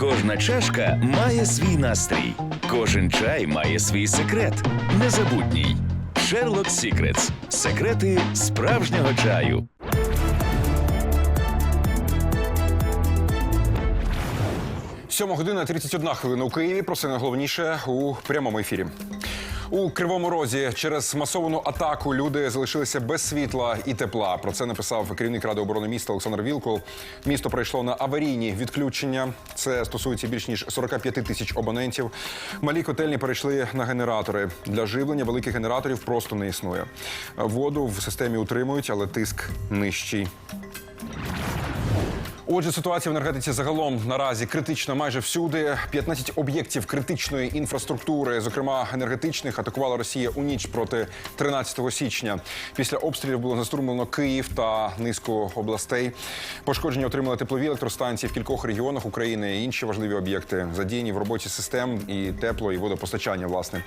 Кожна чашка має свій настрій, кожен чай має свій секрет. Незабутній. Шерлок Сікретс. Секрети справжнього чаю. Сьома година 31 хвилина у Києві. Про це найголовніше у прямому ефірі. У Кривому Розі через масовану атаку люди залишилися без світла і тепла. Про це написав керівник ради оборони міста Олександр Вілкул. Місто пройшло на аварійні відключення. Це стосується більш ніж 45 тисяч абонентів. Малі котельні перейшли на генератори. Для живлення великих генераторів просто не існує. Воду в системі утримують, але тиск нижчий. Отже, ситуація в енергетиці загалом наразі критична майже всюди. 15 об'єктів критичної інфраструктури, зокрема енергетичних, атакувала Росія у ніч проти 13 січня. Після обстрілів було застурмлено Київ та низку областей. Пошкодження отримали теплові електростанції в кількох регіонах України і інші важливі об'єкти, задіяні в роботі систем і тепло, і водопостачання. Власне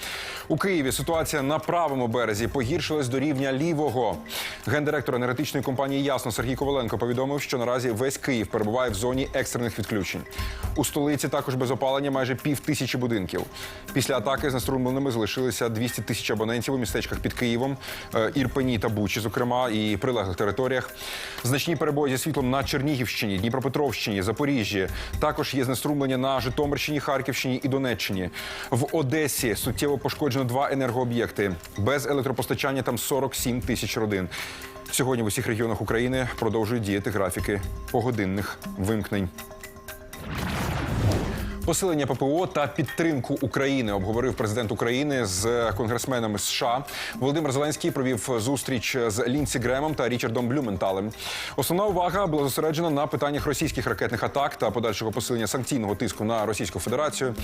у Києві ситуація на правому березі погіршилась до рівня лівого. Гендиректор енергетичної компанії Ясно Сергій Коваленко повідомив, що наразі весь Київ перебуває в зоні екстрених відключень. У столиці також без опалення майже пів тисячі будинків. Після атаки з наструмленими залишилися 200 тисяч абонентів у містечках під Києвом, е, Ірпені та Бучі, зокрема, і прилеглих територіях. Значні перебої зі світлом на Чернігівщині, Дніпропетровщині, Запоріжжі. Також є знеструмлення на Житомирщині, Харківщині і Донеччині. В Одесі суттєво пошкоджено два енергооб'єкти. Без електропостачання там 47 тисяч родин. Сьогодні в усіх регіонах України продовжують діяти графіки погодинних вимкнень. Посилення ППО та підтримку України обговорив президент України з конгресменами США. Володимир Зеленський провів зустріч з Лінсі Гремом та Річардом Блюменталем. Основна увага була зосереджена на питаннях російських ракетних атак та подальшого посилення санкційного тиску на Російську Федерацію.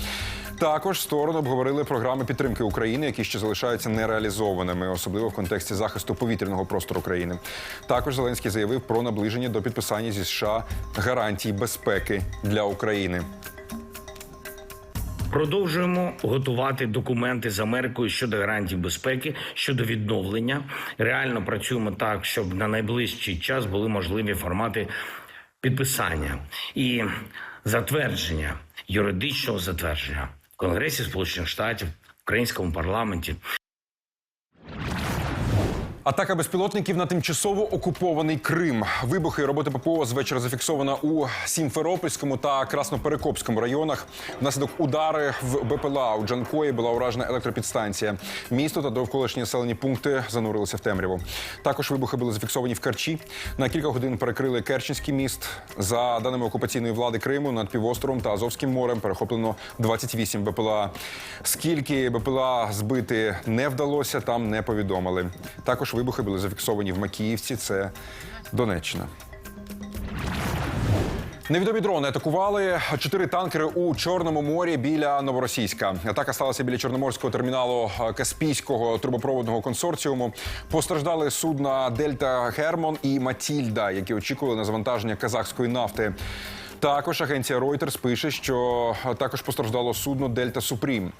Також сторони обговорили програми підтримки України, які ще залишаються нереалізованими, особливо в контексті захисту повітряного простору країни. Також Зеленський заявив про наближення до підписання зі США гарантій безпеки для України. Продовжуємо готувати документи з Америкою щодо гарантій безпеки, щодо відновлення. Реально працюємо так, щоб на найближчий час були можливі формати підписання і затвердження, юридичного затвердження в Конгресі Сполучених Штатів, в українському парламенті. Атака безпілотників на тимчасово окупований Крим. Вибухи роботи ППО з вечора зафіксовано у Сімферопольському та Красноперекопському районах. Внаслідок удари в БПЛА у Джанкої була уражена електропідстанція. Місто та довколишні населені пункти занурилися в темряву. Також вибухи були зафіксовані в Керчі. На кілька годин перекрили Керченський міст. За даними окупаційної влади Криму, над півостровом та Азовським морем перехоплено 28 БПЛА. Скільки БПЛА збити не вдалося, там не повідомили. Також вибухи були зафіксовані в Макіївці, це Донеччина. Невідомі дрони атакували чотири танкери у Чорному морі біля Новоросійська. Атака сталася біля чорноморського терміналу Каспійського трубопроводного консорціуму. Постраждали судна Дельта Гермон і Матільда, які очікували на завантаження казахської нафти. Також агенція Reuters пише, що також постраждало судно Дельта Супрім.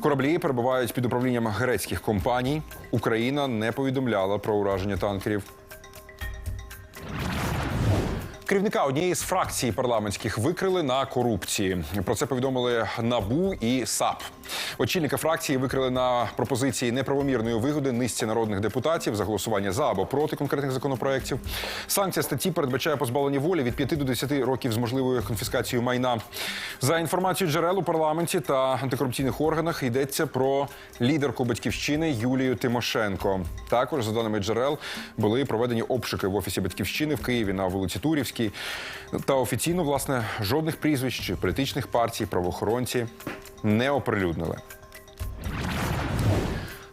Кораблі перебувають під управлінням грецьких компаній. Україна не повідомляла про ураження танкерів. Керівника однієї з фракцій парламентських викрили на корупції. Про це повідомили НАБУ і САП. Очільника фракції викрили на пропозиції неправомірної вигоди низці народних депутатів за голосування за або проти конкретних законопроєктів. Санкція статті передбачає позбавлення волі від 5 до 10 років з можливою конфіскацією майна. За інформацією джерел у парламенті та антикорупційних органах йдеться про лідерку батьківщини Юлію Тимошенко. Також за даними джерел були проведені обшуки в офісі батьківщини в Києві на вулиці Турівській. Та офіційно, власне, жодних прізвищ чи політичних партій правоохоронці не оприлюднили.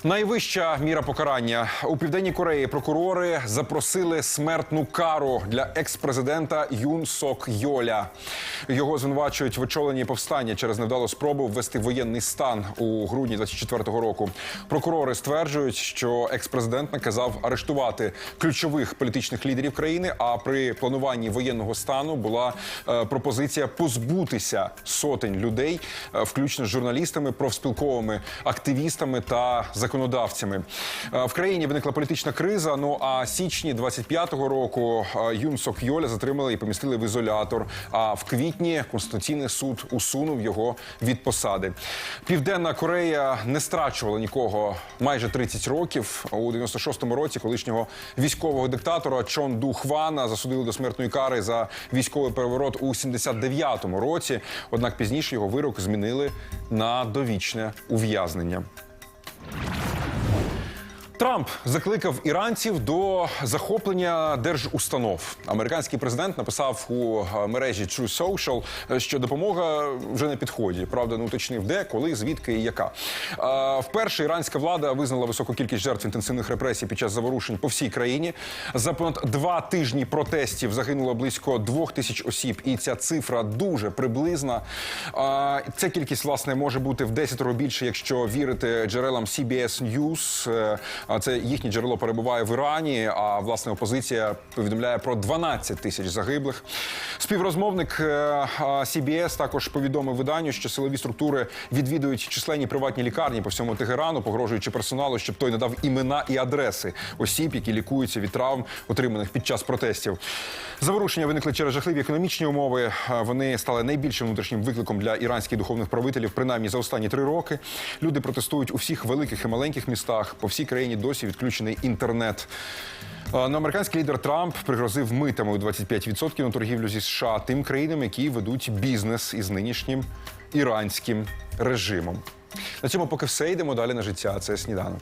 Найвища міра покарання у південній Кореї прокурори запросили смертну кару для екс-президента Юн Сок Йоля. Його звинувачують в очоленні повстання через невдалу спробу ввести воєнний стан у грудні 24-го року. Прокурори стверджують, що екс-президент наказав арештувати ключових політичних лідерів країни. А при плануванні воєнного стану була е, пропозиція позбутися сотень людей, е, включно з журналістами, профспілковими активістами та захисниками законодавцями. Е, В країні виникла політична криза. Ну а січні 25-го року е, Юн Сок Йоля затримали і помістили в ізолятор. А в квітні Конституційний суд усунув його від посади. Південна Корея не страчувала нікого майже 30 років. У 96-му році колишнього військового диктатора Чон Ду Хвана засудили до смертної кари за військовий переворот у 79-му році. Однак пізніше його вирок змінили на довічне ув'язнення. Трамп закликав іранців до захоплення держустанов. Американський президент написав у е, мережі True Social, е, що допомога вже на підході. Правда, не уточнив де, коли, звідки і яка. Е, Вперше іранська влада визнала високу кількість жертв інтенсивних репресій під час заворушень по всій країні. За понад два тижні протестів загинуло близько двох тисяч осіб, і ця цифра дуже приблизна. Ця кількість власне може бути в 10 більше, якщо вірити джерелам CBS News. Е, Це їхнє джерело перебуває в Ірані. А власне опозиція повідомляє про 12 тисяч загиблих. Співрозмовник е, CBS також повідомив виданню, що силові структури відвідують численні приватні лікарні по всьому Тегерану, погрожуючи персоналу, щоб той надав імена і адреси осіб, які лікуються від травм, отриманих під час протестів. Заворушення виникли через жахливі економічні умови. Е, Вони стали найбільшим внутрішнім викликом для іранських духовних правителів, принаймні за останні три роки. Люди протестують у всіх великих і маленьких містах. По всій країні досі відключений інтернет. Ну, американський лідер Трамп пригрозив митами у 25% на торгівлю зі США тим країнам, які ведуть бізнес із нинішнім іранським режимом. На цьому поки все йдемо далі на життя. Це сніданок.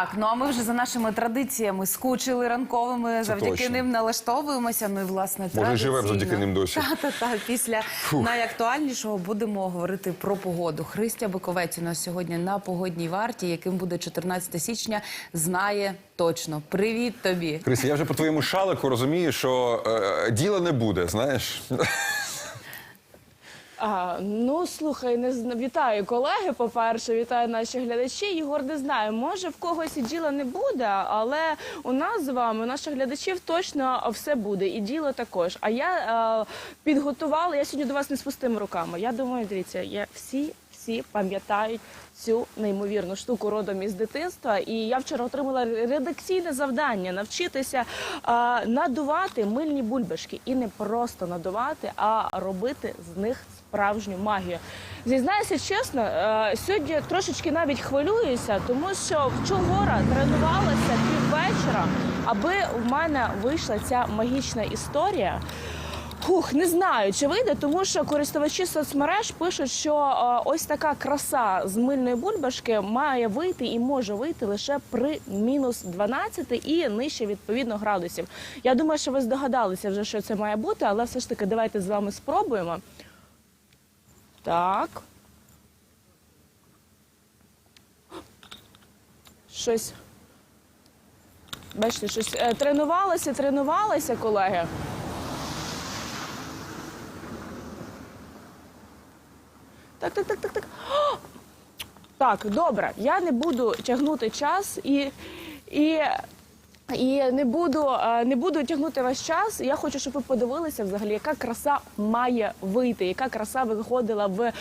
Так, ну а ми вже за нашими традиціями скучили ранковими. завдяки точно. ним налаштовуємося. Ну і власне Може, і живемо завдяки ним досі. Та, та, та. Після найактуальнішого будемо говорити про погоду. Христя Биковець у нас сьогодні на погодній варті, яким буде 14 січня, знає точно. Привіт тобі. Крисі, я вже по твоєму шалику розумію, що е, діла не буде, знаєш. А, ну слухай, не зна- вітаю колеги. По-перше, вітаю наші глядачі. Єгор не знаю, може в когось і діла не буде, але у нас з вами, у наших глядачів, точно все буде, і діло також. А я е, підготувала. Я сьогодні до вас не з пустими руками. Я думаю, дивіться, я всі. Всі пам'ятають цю неймовірну штуку родом із дитинства. І я вчора отримала редакційне завдання навчитися а, надувати мильні бульбашки. І не просто надувати, а робити з них справжню магію. Зізнаюся чесно, е, сьогодні трошечки навіть хвилююся, тому що вчора тренувалася піввечора, аби в мене вийшла ця магічна історія. Хух, не знаю, чи вийде, тому що користувачі соцмереж пишуть, що е, ось така краса з мильної бульбашки має вийти і може вийти лише при мінус 12 і нижче відповідно градусів. Я думаю, що ви здогадалися вже, що це має бути, але все ж таки давайте з вами спробуємо. Так. Щось. Бачите, щось е, тренувалося, тренувалося, колеги. Так, так, так, так, так. Так, добре. Я не буду тягнути час і. і і не буду, е, не буду тягнути ваш час. Я хочу, щоб ви подивилися взагалі, яка краса має вийти, яка краса виходила в е,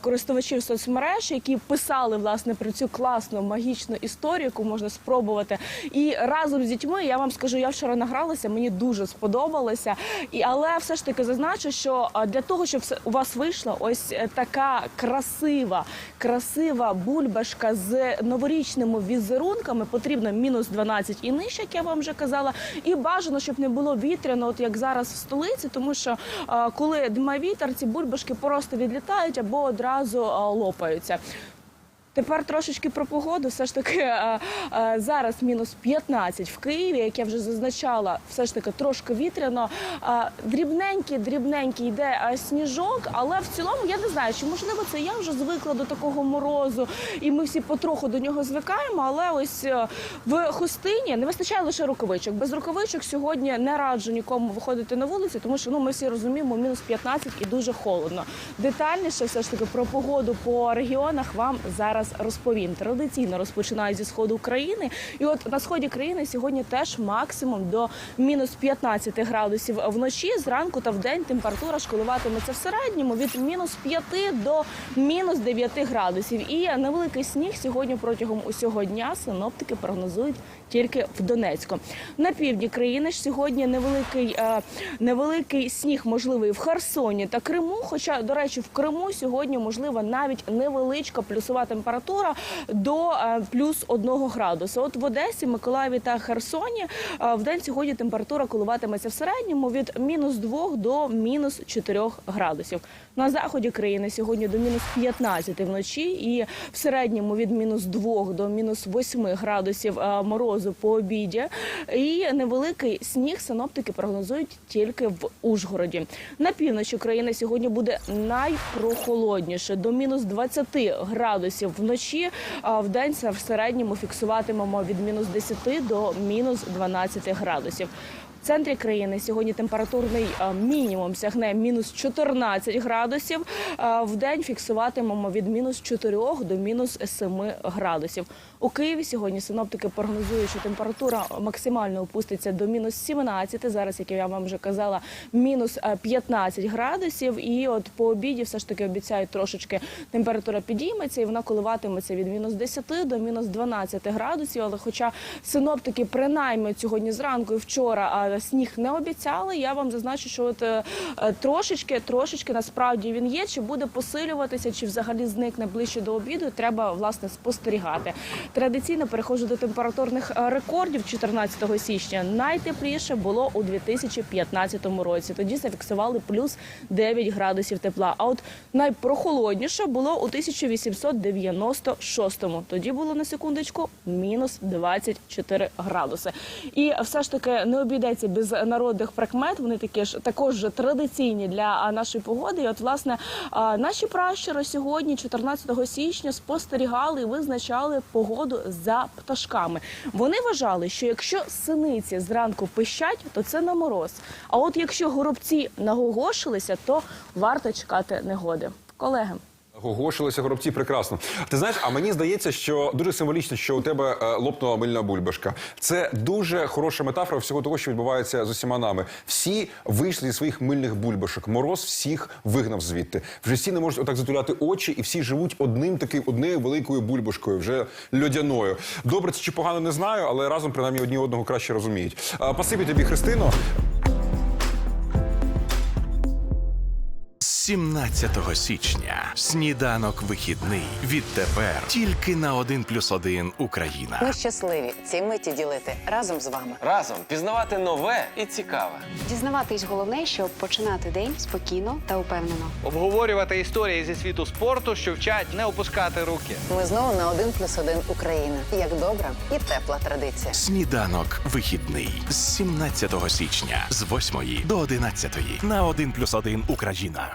користувачів соцмереж, які писали власне про цю класну магічну історію, яку можна спробувати. І разом з дітьми я вам скажу, я вчора награлася, мені дуже сподобалося. І але все ж таки зазначу, що е, для того, щоб у вас вийшла ось така красива, красива бульбашка з новорічними візерунками, потрібно мінус 12 і нижче, як я вам вже казала. І бажано, щоб не було вітряно, от як зараз в столиці, тому що е, коли дме вітер, ці бульбашки просто відлітають або одразу е, лопаються. Тепер трошечки про погоду. Все ж таки е, е, зараз мінус 15 в Києві, як я вже зазначала, все ж таки трошки вітряно. Е, дрібненький, дрібненький йде е, сніжок, але в цілому я не знаю, чи можливо це я вже звикла до такого морозу, і ми всі потроху до нього звикаємо. Але ось в хустині не вистачає лише рукавичок. Без рукавичок сьогодні не раджу нікому виходити на вулицю, тому що ну ми всі розуміємо, мінус 15 і дуже холодно. Детальніше все ж таки про погоду по регіонах вам зараз зараз розповім. Традиційно розпочинаю зі сходу України, і от на сході країни сьогодні теж максимум до мінус 15 градусів вночі. Зранку та вдень температура ж в середньому від мінус 5 до мінус 9 градусів. І невеликий сніг сьогодні протягом усього дня синоптики прогнозують тільки в Донецьку. На півдні країни ж сьогодні невеликий, е, невеликий сніг можливий в Херсоні та Криму. Хоча, до речі, в Криму сьогодні можлива навіть невеличка плюсова температура до е, плюс 1 градуса. От в Одесі, Миколаєві та Херсоні е, в день сьогодні температура коливатиметься в середньому від мінус 2 до мінус 4 градусів. На заході країни сьогодні до мінус 15 вночі і в середньому від мінус 2 до мінус 8 градусів е, морозу по обіді. І невеликий сніг синоптики прогнозують тільки в Ужгороді. На півночі країни сьогодні буде найпрохолодніше до мінус 20 градусів вночі. А в день в середньому фіксуватимемо від мінус 10 до мінус 12 градусів. В центрі країни сьогодні температурний мінімум сягне мінус 14 градусів. В день фіксуватимемо від мінус 4 до мінус 7 градусів. У Києві сьогодні синоптики прогнозують, що температура максимально опуститься до мінус 17. Зараз, як я вам вже казала, мінус е, 15 градусів. І от по обіді все ж таки обіцяють трошечки температура підійметься, і вона коливатиметься від мінус 10 до мінус 12 градусів. Але хоча синоптики принаймні сьогодні зранку і вчора сніг не обіцяли, я вам зазначу, що от е, е, трошечки, трошечки насправді він є. Чи буде посилюватися, чи взагалі зникне ближче до обіду, треба власне спостерігати. Традиційно переходжу до температурних е, рекордів 14 січня. Найтепліше було у 2015 році. Тоді зафіксували плюс 9 градусів тепла. А от найпрохолодніше було у 1896-му. Тоді було на секундочку мінус 24 градуси. І все ж таки не обійдеться без народних прикмет. Вони такі ж також традиційні для нашої погоди. І от власне наші пращури сьогодні, 14 січня, спостерігали і визначали погоду за пташками. Вони вважали, що якщо синиці зранку пищать, то це на мороз. А от якщо горобці нагогошилися, то варто чекати негоди. Колеги. Гогошилися горобці прекрасно. Ти знаєш, а мені здається, що дуже символічно, що у тебе е, лопнула мильна бульбашка. Це дуже хороша метафора всього того, що відбувається з усіма нами. Всі вийшли зі своїх мильних бульбашок. Мороз всіх вигнав звідти. Вже всі не можуть отак затуляти очі, і всі живуть одним таким однією великою бульбашкою, вже льодяною. Добре, це чи погано не знаю, але разом принаймні одні одного краще розуміють. А, Пасибі тобі, Христино. 17 січня сніданок вихідний. Відтепер тільки на 1 плюс 1 Україна. Ми щасливі ці миті ділити разом з вами. Разом пізнавати нове і цікаве. Дізнаватись головне, щоб починати день спокійно та упевнено. Обговорювати історії зі світу спорту, що вчать не опускати руки. Ми знову на один плюс один Україна. Як добра і тепла традиція. Сніданок вихідний з 17 січня з 8 до 11 на 1 плюс 1 Україна.